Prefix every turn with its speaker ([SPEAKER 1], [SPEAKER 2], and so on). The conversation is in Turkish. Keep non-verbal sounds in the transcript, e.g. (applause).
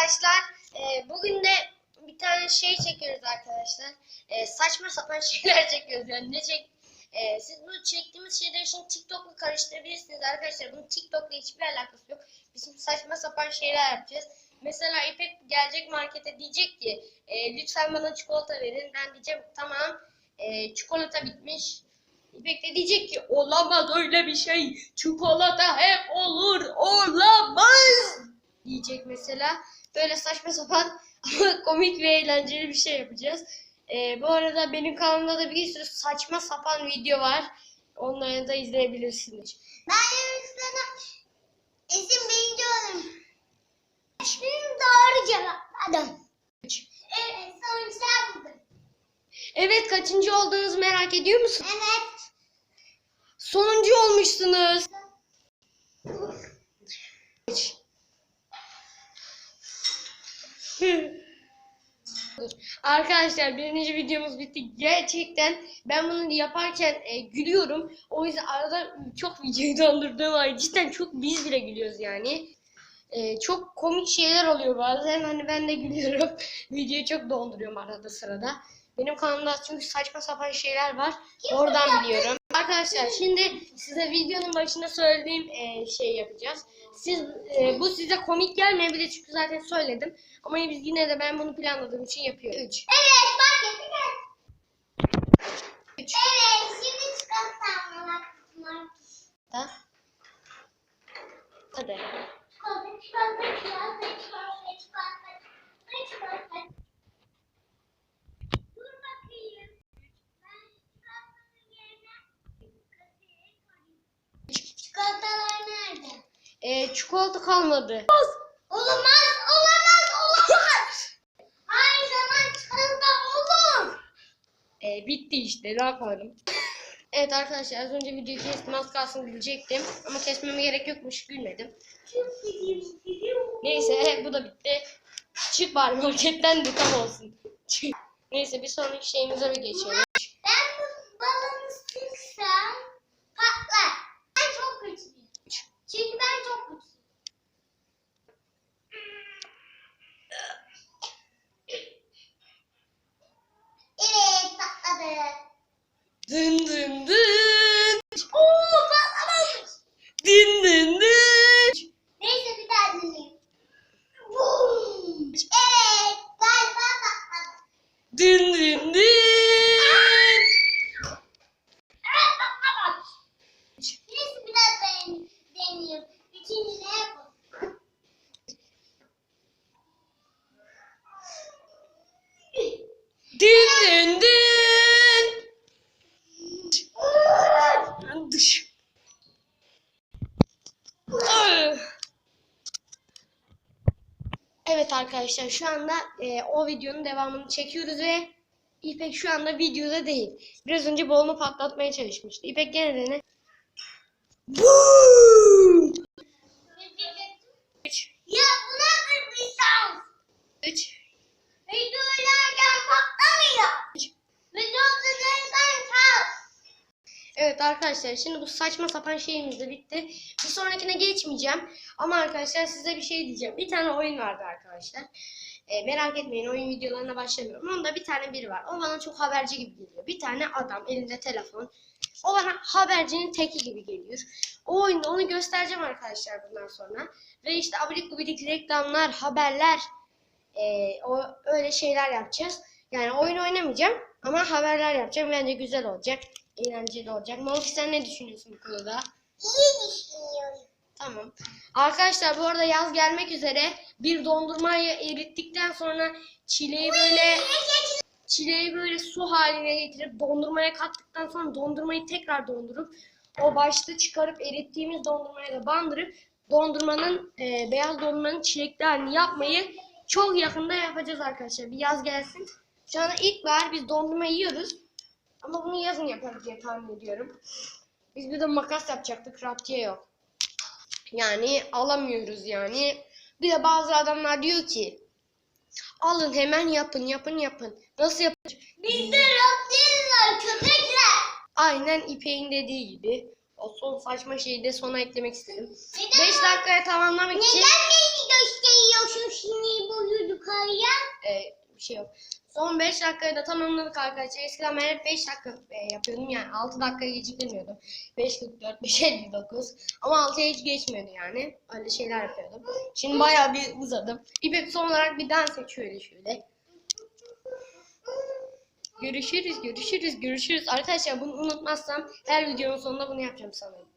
[SPEAKER 1] arkadaşlar. Ee, bugün de bir tane şey çekiyoruz arkadaşlar. Ee, saçma sapan (laughs) şeyler çekiyoruz. Yani ne çek... Ee, siz bu çektiğimiz şeyleri şimdi TikTok'la karıştırabilirsiniz arkadaşlar. Bunun TikTok'la hiçbir alakası yok. Bizim saçma sapan şeyler yapacağız. Mesela İpek gelecek markete diyecek ki e, lütfen bana çikolata verin. Ben diyeceğim tamam e, çikolata bitmiş. İpek de diyecek ki olamaz öyle bir şey. Çikolata hep olur. Olamaz. Diyecek mesela. Böyle saçma sapan (laughs) ama komik ve eğlenceli bir şey yapacağız. Ee, bu arada benim kanalımda da bir sürü saçma sapan video var. Onları da izleyebilirsiniz.
[SPEAKER 2] Ben yarışlarına isim birinci oldum. İsmim doğru cevapladım. Evet sonuçlar buldum.
[SPEAKER 1] Evet kaçıncı olduğunuzu merak ediyor musun?
[SPEAKER 2] Evet.
[SPEAKER 1] Sonuncu olmuşsunuz. Arkadaşlar birinci videomuz bitti. Gerçekten ben bunu yaparken e, gülüyorum. O yüzden arada çok videoyu (laughs) dondurduğum var. Cidden çok biz bile gülüyoruz yani. E, çok komik şeyler oluyor bazen. Hani ben de gülüyorum. (laughs) Videoyu çok donduruyorum arada sırada. Benim kanalımda çünkü saçma sapan şeyler var. Oradan biliyorum. Arkadaşlar şimdi size videonun başında söylediğim e, şey yapacağız. Siz e, bu size komik gelmeyebilir çünkü zaten söyledim. Ama biz yine de ben bunu planladığım için yapıyorum. 3
[SPEAKER 2] Evet bak yapacağız.
[SPEAKER 1] 3
[SPEAKER 2] Evet şimdi çıkartsam bak.
[SPEAKER 1] da. Hadi.
[SPEAKER 2] Çikolata çikolata çikolata çikolata çikolata çikolata.
[SPEAKER 1] E, çikolata kalmadı.
[SPEAKER 2] Olamaz, olamaz, olamaz. (laughs) Her zaman çikolata olur.
[SPEAKER 1] E, bitti işte ne yapalım. Evet arkadaşlar az önce videoyu kestim az kalsın gülecektim. Ama kesmeme gerek yokmuş gülmedim. Neyse (laughs) bu da bitti. Çık bari marketten de tam olsun. Neyse bir sonraki şeyimize bir geçelim.
[SPEAKER 2] Peace. Evet
[SPEAKER 1] arkadaşlar şu anda e, o videonun devamını çekiyoruz ve İpek şu anda videoda değil. Biraz önce balonu patlatmaya çalışmıştı. İpek gene dene. Boom!
[SPEAKER 2] Ya bu nasıl bir şans?
[SPEAKER 1] Üç.
[SPEAKER 2] Videolarken patlamıyor. Videolarken şans.
[SPEAKER 1] Arkadaşlar şimdi bu saçma sapan şeyimiz de bitti. Bir sonrakine geçmeyeceğim. Ama arkadaşlar size bir şey diyeceğim. Bir tane oyun vardı arkadaşlar. Ee, merak etmeyin oyun videolarına başlamıyorum. Onda bir tane biri var. O bana çok haberci gibi geliyor. Bir tane adam elinde telefon. O bana habercinin teki gibi geliyor. O oyunda onu göstereceğim arkadaşlar bundan sonra. Ve işte abidik gubidik reklamlar, haberler, ee, o öyle şeyler yapacağız. Yani oyun oynamayacağım ama haberler yapacağım. Bence güzel olacak. Eğlenceli olacak. Malki sen ne düşünüyorsun bu konuda?
[SPEAKER 2] İyi düşünüyorum.
[SPEAKER 1] Tamam. Arkadaşlar bu arada yaz gelmek üzere. Bir dondurmayı erittikten sonra çileği böyle çileği böyle su haline getirip dondurmaya kattıktan sonra dondurmayı tekrar dondurup o başta çıkarıp erittiğimiz dondurmaya da bandırıp dondurmanın e, beyaz dondurmanın çilekli halini yapmayı çok yakında yapacağız arkadaşlar. Bir yaz gelsin. Şu anda ilkbahar biz dondurma yiyoruz. Ama bunu yazın yaparız diye tahmin ediyorum. Biz bir de makas yapacaktık. Raptiye yok. Yani alamıyoruz yani. Bir de bazı adamlar diyor ki alın hemen yapın yapın yapın. Nasıl yapın?
[SPEAKER 2] Bizde Rabbiler köpekler.
[SPEAKER 1] Aynen İpek'in dediği gibi. O son saçma şeyi de sona eklemek istedim.
[SPEAKER 2] Neden?
[SPEAKER 1] 5 dakikaya tamamlamak için
[SPEAKER 2] Neden beni gösteriyorsun şimdi bu
[SPEAKER 1] bir şey yok. Son 5 dakikayı da tamamladık arkadaşlar. Eskiden ben hep 5 dakika e, yapıyordum yani 6 dakika geciktirmiyordum. 5.44, 5.59 ama 6'ya hiç geçmiyordu yani. Öyle şeyler yapıyordum. Şimdi bayağı bir uzadım. İpek son olarak bir dans et şöyle şöyle. Görüşürüz, görüşürüz, görüşürüz. Arkadaşlar bunu unutmazsam her videonun sonunda bunu yapacağım sanırım.